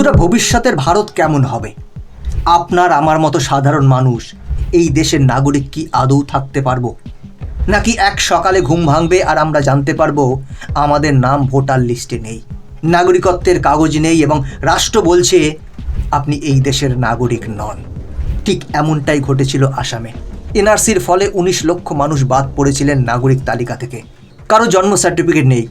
বন্ধুরা, ভবিষ্যতের ভারত কেমন হবে? আপনার, আমার মতো সাধারণ মানুষ, এই দেশের নাগরিক কি আদৌ থাকতে পারব? নাকি এক সকালে ঘুম ভাঙবে আর আমরা জানতে পারব, আমাদের নাম ভোটার লিস্টে নেই। নাগরিকত্বের কাগজ নেই এবং রাষ্ট্র বলছে, আপনি এই দেশের নাগরিক নন। ঠিক এমনটাই ঘটেছিল আসামে। এনআরসির ফলে উনিশ লক্ষ মানুষ বাদ পড়েছিলেন নাগরিক তালিকা থেকে। কারও জন্ম সার্টিফিকেট নেই।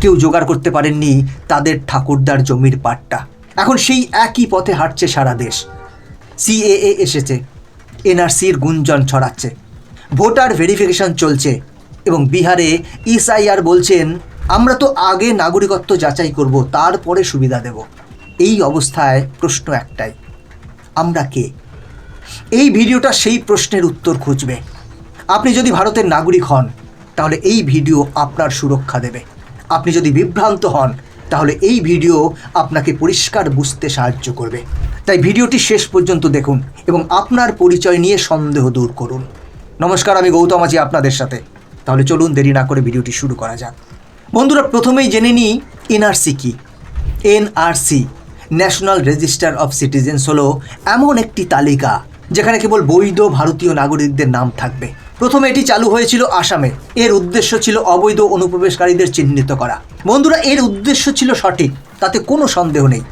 কেউ জোগাড় করতে পারেননি তাদের ঠাকুরদার জমির পাট্টা। এখন সেই একই পথে হাঁটছে সারা দেশ। সিএএ এসেছে। এনআরসির গুঞ্জন ছড়াচ্ছে। ভোটার ভেরিফিকেশন চলছে এবং বিহারে ইসআইআর বলছেন, আমরা তো আগে নাগরিকত্ব যাচাই করব, তারপরে সুবিধা দেব। এই অবস্থায় প্রশ্ন একটাই, আমরা কে? এই ভিডিওটা সেই প্রশ্নের উত্তর খুঁজবে। আপনি যদি ভারতের নাগরিক হন, তাহলে এই ভিডিও আপনার সুরক্ষা দেবে। আপনি যদি বিভ্রান্ত হন তাহলে এই ভিডিও আপনাকে পরিষ্কার বুঝতে সাহায্য করবে। তাই ভিডিওটি শেষ পর্যন্ত দেখুন এবং আপনার পরিচয় নিয়ে সন্দেহ দূর করুন। নমস্কার, আমি গৌতম আছি আপনাদের সাথে। তাহলে চলুন দেরি না করে ভিডিওটি শুরু করা যাক। বন্ধুরা, প্রথমেই জেনে নিই, এনআরসি কি? NRC national register of citizens হলো এমন একটি তালিকা যেখানে কেবল বৈধ ভারতীয় নাগরিকদের নাম থাকবে। প্রথমে এটি চালু হয়েছিল আসামে। এর উদ্দেশ্য ছিল অবৈধ অনুপ্রবেশকারীদের চিহ্নিত করা। বন্ধুরা, এর উদ্দেশ্য ছিল সঠিক, তাতে কোনো সন্দেহ নেই।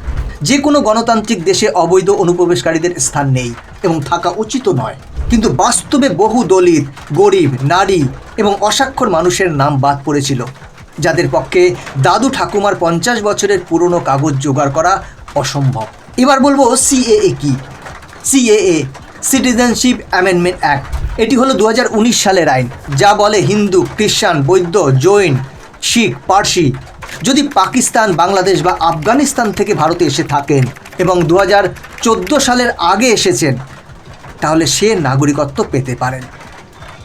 যে কোনো গণতান্ত্রিক দেশে অবৈধ অনুপ্রবেশকারীদের স্থান নেই এবং থাকা উচিত নয়। কিন্তু বাস্তবে বহু দলিত, গরিব, নারী এবং অসাক্ষর মানুষের নাম বাদ পড়েছিল, যাদের পক্ষে দাদু ঠাকুমার পঞ্চাশ বছরের পুরনো কাগজ জোগাড় করা অসম্ভব। এবার বলব, সিএএ কি? সিএএ সিটিজেনশিপ অ্যামেন্ডমেন্ট অ্যাক্ট এটি হলো দু হাজার উনিশ সালের আইন, যা বলে হিন্দু খ্রিস্টান বৌদ্ধ, জৈন, শিখ, পার্সি যদি পাকিস্তান, বাংলাদেশ বা আফগানিস্তান থেকে ভারতে এসে থাকেন এবং দু হাজার চোদ্দ সালের আগে এসেছেন, তাহলে সে নাগরিকত্ব পেতে পারেন।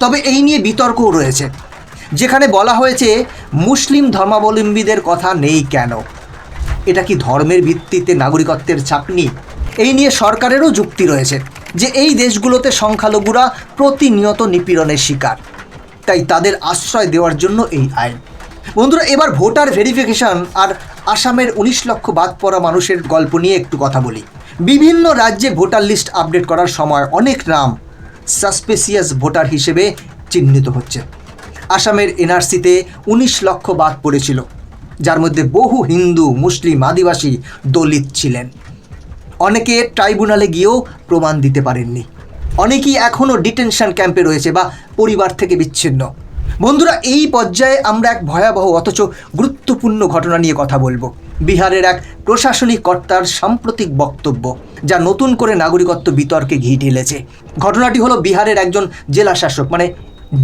তবে এই নিয়ে বিতর্কও রয়েছে, যেখানে বলা হয়েছে মুসলিম ধর্মাবলম্বীদের কথা নেই কেন? এটা কি ধর্মের ভিত্তিতে নাগরিকত্বের চাপনি এই নিয়ে সরকারেরও যুক্তি রয়েছে। যে এই দেশগুলোতে সংখ্যালঘুরা প্রতিনিয়ত নিপীড়নের শিকার। তাই তাদের আশ্রয় দেওয়ার জন্য এই আইন। বন্ধুরা, এবার ভোটার ভেরিফিকেশন আর আসামের উনিশ লক্ষ বাদ পড়া মানুষের গল্প নিয়ে একটু কথা বলি। বিভিন্ন রাজ্যে ভোটার লিস্ট আপডেট করার সময় অনেক নাম সাসপেসিয়াস ভোটার হিসেবে চিহ্নিত হচ্ছে। আসামের এনআরসিতে উনিশ লক্ষ বাদ পড়েছিল, যার মধ্যে বহু হিন্দু, মুসলিম, আদিবাসী দলিত ছিলেন। অনেকে ট্রাইব্যুনালে গিয়েও প্রমাণ দিতে পারেননি। অনেকেই এখনও ডিটেনশন ক্যাম্পে রয়েছে বা পরিবার থেকে বিচ্ছিন্ন। বন্ধুরা, এই পর্যায়ে আমরা এক ভয়াবহ অথচ গুরুত্বপূর্ণ ঘটনা নিয়ে কথা বলব। বিহারের এক প্রশাসনিক কর্তার সাম্প্রতিক বক্তব্য, যা নতুন করে নাগরিকত্ব বিতর্কে ঘি ঢেলেছে ঘটনাটি হলো বিহারের একজন জেলা শাসক মানে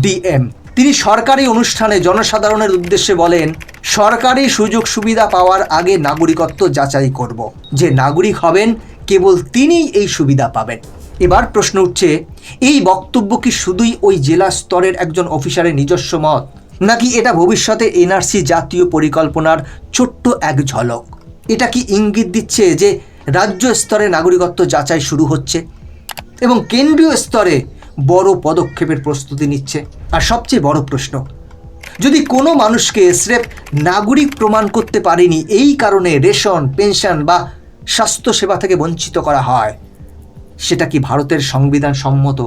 ডিএম তিনি সরকারি অনুষ্ঠানে জনসাধারণের উদ্দেশ্যে বলেন, সরকারি সুযোগ সুবিধা পাওয়ার আগে নাগরিকত্ব যাচাই করব। যে নাগরিক হবেন, কেবল তিনিই এই সুবিধা পাবেন। এবার প্রশ্ন উঠছে, এই বক্তব্য কি শুধুই ওই জেলা স্তরের একজন অফিসারের নিজস্ব মত, নাকি এটা ভবিষ্যতে এনআরসি জাতীয় পরিকল্পনার ছোট্ট এক ঝলক? এটা কি ইঙ্গিত দিচ্ছে যে রাজ্য স্তরে নাগরিকত্ব যাচাই শুরু হচ্ছে? এবং কেন্দ্রীয় স্তরে বড় পদক্ষেপের প্রস্তুতি নিচ্ছে। আর সবচেয়ে বড় প্রশ্ন, যদি কোনো মানুষকে স্রেফ নাগরিক প্রমাণ করতে পারেনি, এই কারণে রেশন, পেনশন বা স্বাস্থ্যসেবা থেকে বঞ্চিত করা হয়, সেটা কি ভারতের সংবিধান সম্মত?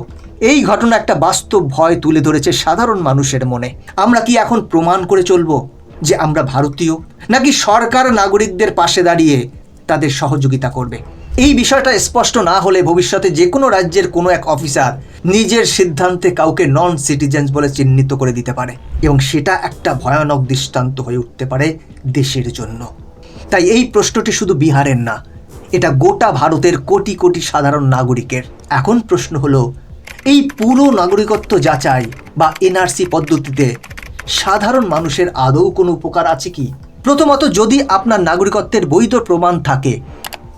এই ঘটনা একটা বাস্তব ভয় তুলে ধরেছে সাধারণ মানুষের মনে। আমরা কি এখন প্রমাণ করে চলবো যে আমরা ভারতীয়, নাকি সরকার নাগরিকদের পাশে দাঁড়িয়ে তাদের সহযোগিতা করবে? এই বিষয়টা স্পষ্ট না হলে ভবিষ্যতে যে কোনো রাজ্যের কোনো এক অফিসার নিজের সিদ্ধান্তে কাউকে নন সিটিজেন্স বলে চিহ্নিত করে দিতে পারে এবং সেটা একটা ভয়ানক দৃষ্টান্ত হয়ে উঠতে পারে দেশের জন্য। তাই এই প্রশ্নটি শুধু বিহারের না, এটা গোটা ভারতের কোটি কোটি সাধারণ নাগরিকের। এখন প্রশ্ন হলো, এই পুরো নাগরিকত্ব যাচাই বা এনআরসি পদ্ধতিতে সাধারণ মানুষের আদৌ কোনো উপকার আছে কি? প্রথমত যদি আপনার নাগরিকত্বের বৈধ প্রমাণ থাকে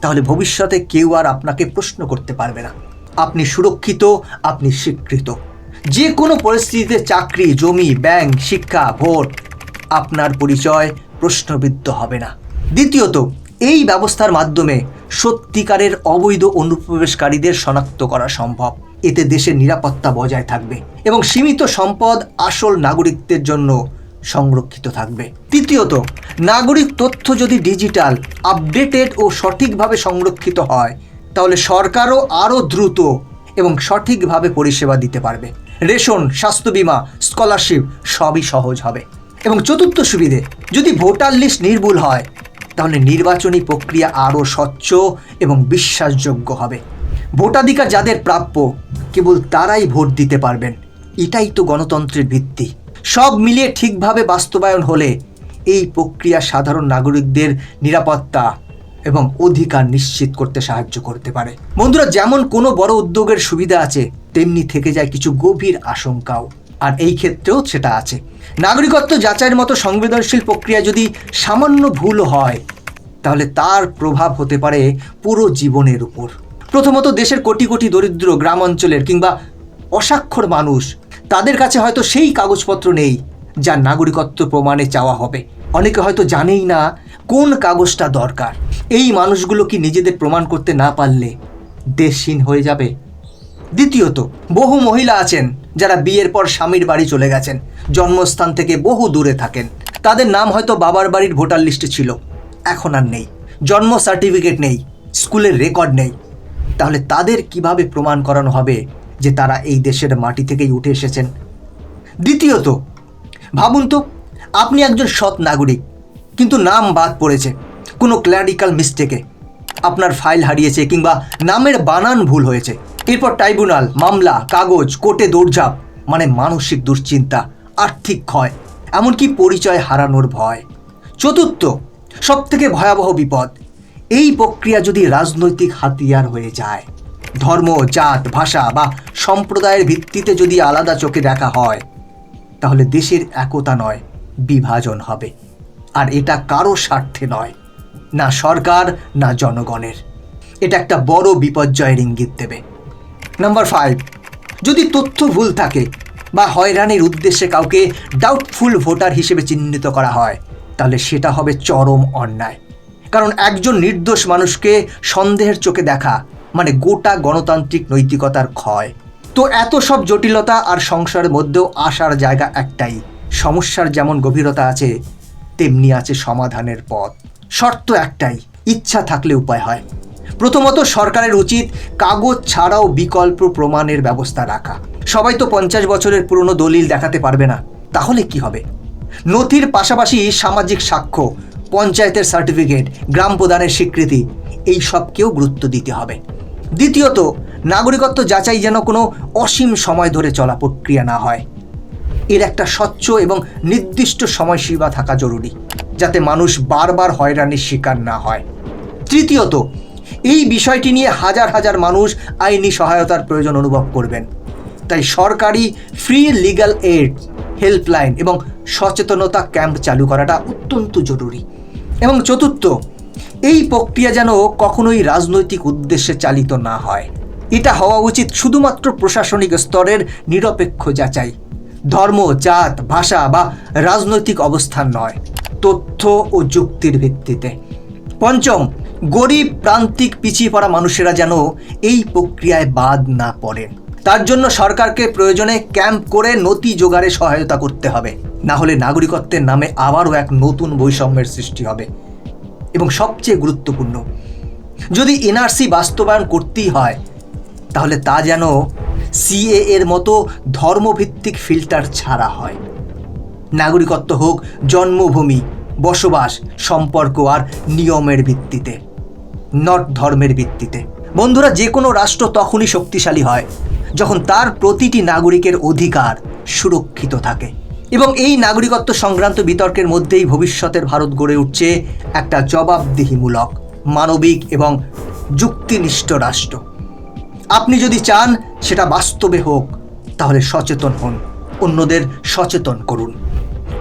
তাহলে ভবিষ্যতে কেউ আর আপনাকে প্রশ্ন করতে পারবে না। আপনি সুরক্ষিত, আপনি স্বীকৃত। যে কোনো পরিস্থিতিতে চাকরি, জমি, ব্যাংক, শিক্ষা, ভোট, আপনার পরিচয় প্রশ্নবিদ্ধ হবে না। দ্বিতীয়ত, এই ব্যবস্থার মাধ্যমে সত্যিকারের অবৈধ অনুপ্রবেশকারীদের শনাক্ত করা সম্ভব। এতে দেশের নিরাপত্তা বজায় থাকবে এবং সীমিত সম্পদ আসল নাগরিকদের জন্য সংরক্ষিত থাকবে। তৃতীয়ত, নাগরিক তথ্য যদি ডিজিটাল, আপডেটেড ও সঠিকভাবে সংরক্ষিত হয়, তাহলে সরকারও আরও দ্রুত এবং সঠিকভাবে পরিষেবা দিতে পারবে। রেশন, স্বাস্থ্য বিমা, স্কলারশিপ সবই সহজ হবে। এবং চতুর্থ সুবিধে, যদি ভোটার লিস্ট নির্ভুল হয়, তাহলে নির্বাচনী প্রক্রিয়া আরও স্বচ্ছ এবং বিশ্বাসযোগ্য হবে। ভোটাধিকার যাদের প্রাপ্য, কেবল তারাই ভোট দিতে পারবেন। এটাই তো গণতন্ত্রের ভিত্তি। সব মিলিয়ে ঠিকভাবে বাস্তবায়ন হলে এই প্রক্রিয়া সাধারণ নাগরিকদের নিরাপত্তা এবং অধিকার নিশ্চিত করতে সাহায্য করতে পারে। বন্ধুরা, যেমন কোনো বড় উদ্যোগের সুবিধা আছে, তেমনি থেকে যায় কিছু গভীর আশঙ্কাও। আর এই ক্ষেত্রেও সেটা আছে। নাগরিকত্ব যাচাইয়ের মতো সংবেদনশীল প্রক্রিয়া যদি সামান্য ভুল হয়, তাহলে তার প্রভাব হতে পারে পুরো জীবনের উপর। প্রথমত দেশের কোটি কোটি দরিদ্র গ্রাম অঞ্চলের কিংবা অসাক্ষর মানুষ তাদের কাছে হয়তো সেই কাগজপত্র নেই যা নাগরিকত্ব প্রমাণে চাওয়া হবে। অনেকে হয়তো জানেই না কোন কাগজটা দরকার। এই মানুষগুলো কি নিজেদের প্রমাণ করতে না পারলে দেশহীন হয়ে যাবে? দ্বিতীয়ত, বহু মহিলা আছেন যারা বিয়ের পর স্বামীর বাড়ি চলে গেছেন, জন্মস্থান থেকে বহু দূরে থাকেন। তাদের নাম হয়তো বাবার বাড়ির ভোটার লিস্টে ছিল। এখন আর নেই। জন্ম সার্টিফিকেট নেই। স্কুলের রেকর্ড নেই। তাহলে তাদের কীভাবে প্রমাণ করানো হবে? যে তারা এই দেশের মাটি থেকেই উঠে এসেছেন। দ্বিতীয়ত, ভাবুন তো, আপনি একজন সৎ নাগরিক, কিন্তু নাম বাদ পড়েছে কোনো ক্ল্যারিক্যাল মিস্টেকে আপনার ফাইল হারিয়েছে কিংবা নামের বানান ভুল হয়েছে। এরপর ট্রাইব্যুনাল মামলা, কাগজ, কোর্টে দৌড়ঝাঁপ মানে মানসিক দুশ্চিন্তা, আর্থিক ক্ষয়, এমনকি পরিচয় হারানোর ভয়। চতুর্থ সব থেকে ভয়াবহ বিপদ, এই প্রক্রিয়া যদি রাজনৈতিক হাতিয়ার হয়ে যায়। ধর্ম, জাত, ভাষা বা সম্প্রদায়ের ভিত্তিতে যদি আলাদা চোখে দেখা হয়, তাহলে দেশের একতা নয়, বিভাজন হবে। আর এটা কারও স্বার্থে নয়, না সরকার, না জনগণের। এটা একটা বড় বিপর্যয়ের ইঙ্গিত দেবে। নাম্বার ফাইভ যদি তথ্য ভুল থাকে বা হয়রানির উদ্দেশ্যে কাউকে ডাউটফুল ভোটার হিসেবে চিহ্নিত করা হয়, তাহলে সেটা হবে চরম অন্যায়। কারণ একজন নির্দোষ মানুষকে সন্দেহের চোখে দেখা মানে গোটা গণতান্ত্রিক নৈতিকতার ক্ষয়। তো এত সব জটিলতা আর সংসারের মধ্যেও আসার জায়গা একটাই। সমস্যার যেমন গভীরতা আছে, তেমনি আছে সমাধানের পথ। শর্ত একটাই, ইচ্ছা থাকলে উপায় হয়। প্রথমত সরকারের উচিত কাগজ ছাড়াও বিকল্প প্রমাণের ব্যবস্থা রাখা। সবাই তো পঞ্চাশ বছরের পুরনো দলিল দেখাতে পারবে না। তাহলে কি হবে? নথির পাশাপাশি সামাজিক সাক্ষ্য, পঞ্চায়েতের সার্টিফিকেট, গ্রাম প্রদানের স্বীকৃতি এই সবকেও গুরুত্ব দিতে হবে। দ্বিতীয়ত, নাগরিকত্ব যাচাই যেন কোনো অসীম সময় ধরে চলা প্রক্রিয়া না হয়। এর একটা স্বচ্ছ এবং নির্দিষ্ট সময়সীমা থাকা জরুরি, যাতে মানুষ বারবার হয়রানির শিকার না হয়। তৃতীয়ত, এই বিষয়টি নিয়ে হাজার হাজার মানুষ আইনি সহায়তার প্রয়োজন অনুভব করবেন। তাই সরকারি ফ্রি লিগ্যাল এইড, হেল্পলাইন এবং সচেতনতা ক্যাম্প চালু করাটা অত্যন্ত জরুরি। এবং চতুর্থ এই প্রক্রিয়া যেন কখনোই রাজনৈতিক উদ্দেশ্যে চালিত না হয়। এটা হওয়া উচিত শুধুমাত্র প্রশাসনিক স্তরের নিরপেক্ষ যাচাই। ধর্ম, জাত, ভাষা বা রাজনৈতিক অবস্থান নয়, তথ্য ও যুক্তির ভিত্তিতে। পঞ্চম, গরিব, প্রান্তিক, পিছিয়ে পড়া মানুষেরা যেন এই প্রক্রিয়ায় বাদ না পড়েন তার জন্য সরকারকে প্রয়োজনে ক্যাম্প করে নথি জোগাড়ে সহায়তা করতে হবে। না হলে নাগরিকত্বের নামে আবারও এক নতুন বৈষম্যের সৃষ্টি হবে। এবং সবচেয়ে গুরুত্বপূর্ণ, যদি এনআরসি বাস্তবায়ন করতেই হয়, তাহলে তা যেন সিএ এর মতো ধর্মভিত্তিক ফিল্টার ছাড়া হয়। নাগরিকত্ব হোক, জন্মভূমি, বসবাস, সম্পর্ক আর নিয়মের ভিত্তিতে নট ধর্মের ভিত্তিতে। বন্ধুরা, যে কোনো রাষ্ট্র তখনই শক্তিশালী হয়, যখন তার প্রতিটি নাগরিকের অধিকার সুরক্ষিত থাকে। এবং এই নাগরিকত্ব সংক্রান্ত বিতর্কের মধ্যেই ভবিষ্যতের ভারত গড়ে উঠছে একটা জবাবদিহিমূলক, মানবিক এবং যুক্তিনিষ্ঠ রাষ্ট্র। আপনি যদি চান সেটা বাস্তবে হোক, তাহলে সচেতন হন, অন্যদের সচেতন করুন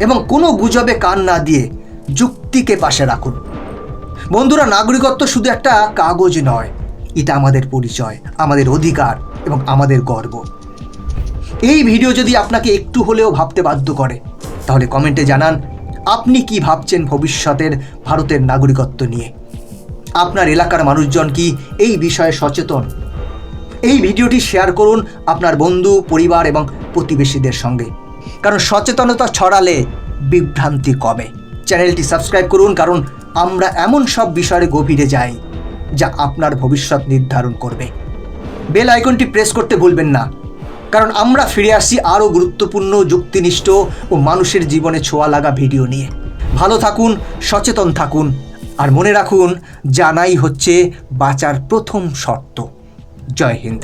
এবং কোনো গুজবে কান না দিয়ে যুক্তিকে পাশে রাখুন। বন্ধুরা, নাগরিকত্ব শুধু একটা কাগজ নয়, এটা আমাদের পরিচয়, আমাদের অধিকার এবং আমাদের গর্ব। এই ভিডিও যদি আপনাকে একটু হলেও ভাবতে বাধ্য করে, তাহলে কমেন্টে জানান, আপনি কি ভাবছেন ভবিষ্যতের ভারতের নাগরিকত্ব নিয়ে? আপনার এলাকার মানুষজন কি এই বিষয়ে সচেতন? এই ভিডিওটি শেয়ার করুন আপনার বন্ধু, পরিবার এবং প্রতিবেশীদের সঙ্গে। কারণ সচেতনতা ছড়ালে বিভ্রান্তি কমে। চ্যানেলটি সাবস্ক্রাইব করুন, কারণ আমরা এমন সব বিষয়ে গভীরে যাই, যা আপনার ভবিষ্যৎ নির্ধারণ করবে। বেল আইকনটি প্রেস করতে ভুলবেন না। কারণ আমরা ফিরে আসি আরও গুরুত্বপূর্ণ, যুক্তিনিষ্ঠ ও মানুষের জীবনে ছোঁয়া লাগা ভিডিও নিয়ে। ভালো থাকুন, সচেতন থাকুন, আর মনে রাখুন, জানাই হচ্ছে বাঁচার প্রথম শর্ত। জয় হিন্দ।